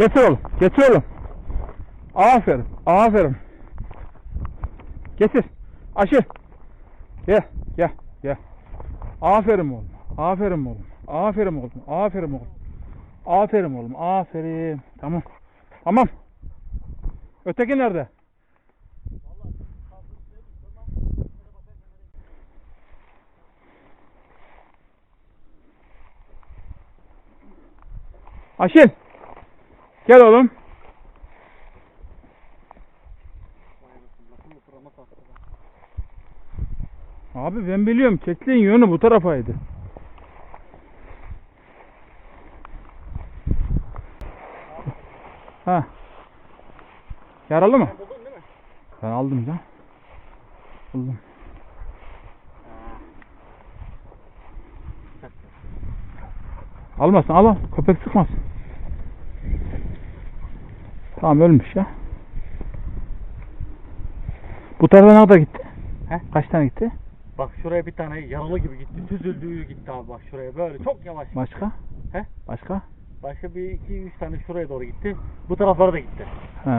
Getir oğlum. Getir oğlum. Aferin. Aferin. Getir. Aşır. Gel. Gel. Gel. Aferin oğlum. Aferin oğlum. Aferin oğlum. Aferin oğlum. Aferin oğlum. Aferin. Tamam. Tamam. Öteki nerede? Aşil. Gel oğlum. Abi ben biliyorum çektiğin yönü bu tarafaydı. Ha. Yaralı mı? Ben aldım ya. Buldum. Almasın al al. Köpek sıkmasın. Tamam ölmüş ya. Bu tarafa ne kadar gitti? He? Kaç tane gitti? Bak şuraya bir tane yaralı gibi gitti. Süzüldüğü gitti abi bak şuraya böyle çok yavaş. Başka? He? Başka? Başka bir iki üç tane şuraya doğru gitti. Bu taraflara da gitti. He.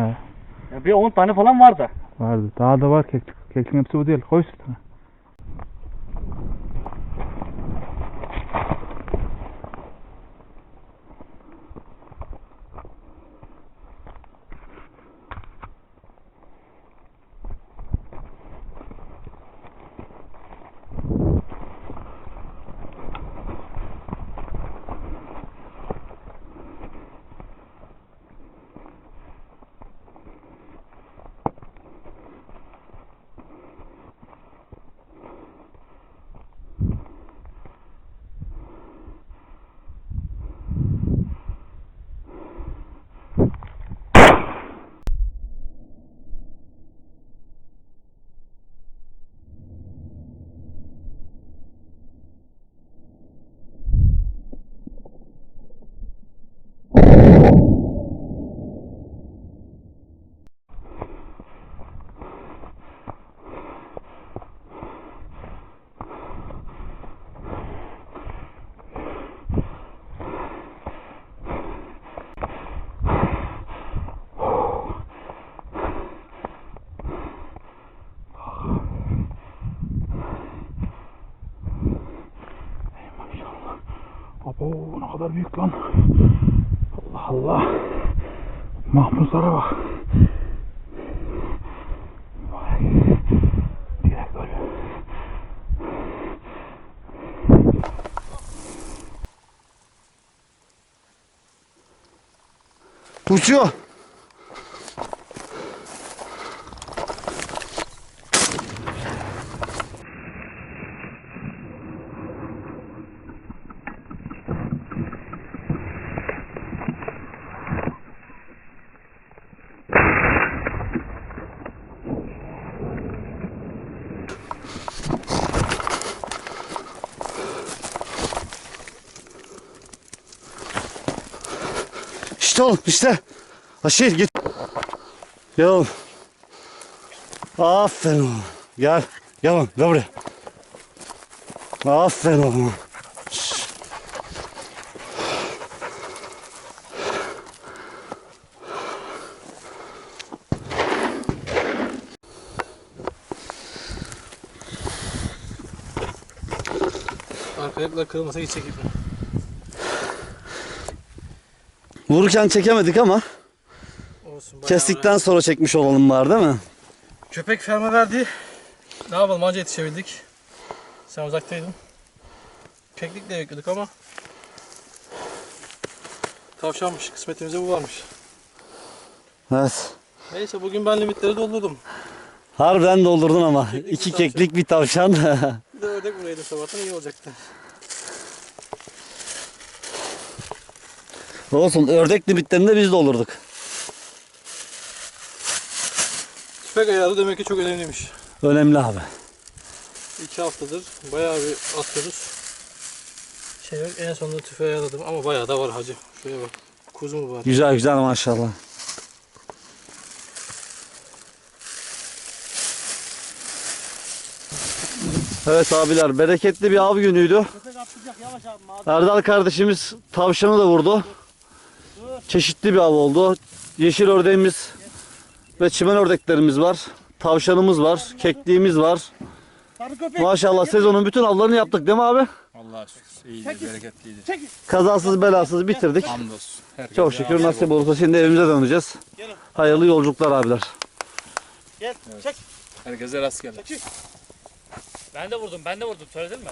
Ya bir 10 tane falan vardı. Vardı. Daha da var keklik. Kekliğin hepsi bu değil. Koy üstüne. Ne kadar büyük lan. Allah Allah. Mahmuzlara bak. Direkt böyle. Uçuyor. İşte oğlum işte. Aşil git. Gel oğlum. Aferin oğlum. Gel. Gel oğlum gel buraya. Aferin oğlum. Şşş. Arkalıkla kırılmasa gidecek gibi. Vururken çekemedik ama Olsun. kestikten sonra çekmiş olalım var değil mi? Köpek ferma verdi. Ne yapalım anca yetişebildik. Sen uzaktaydın. Keklikle bekliyorduk ama tavşanmış. Kısmetimize bu varmış. Evet. Neyse bugün ben limitleri doldurdum. Harbiden doldurdun ama. Keklik bir İki tavşan. keklik bir tavşan. Bir de ördek vuraydım sabahtan iyi olacaktı. Olsun ördek limitlerinde biz doldurduk. Tüfek ayarı demek ki çok önemliymiş. Önemli abi. İki haftadır bayağı bir atıyoruz. Şey yok, en sonunda tüfeği ayarladım ama bayağı da var hacı. Şuraya bak. Kuzu mu var? Güzel güzel maşallah. Evet abiler bereketli bir av günüydü. Erdal kardeşimiz tavşanı da vurdu. Çeşitli bir av oldu. Yeşil ördeğimiz ve çimen ördeklerimiz var. Tavşanımız var, kekliğimiz var. Maşallah sezonun bütün avlarını yaptık değil mi abi? Allah'a şükür. İyiydi, bereketliydi. Kazasız belasız bitirdik. Hamdolsun. Herkese Çok şükür nasip olursa şimdi evimize döneceğiz. Hayırlı yolculuklar abiler. Herkese rast gelsin. Ben de vurdum ben de vurdum söyledin mi?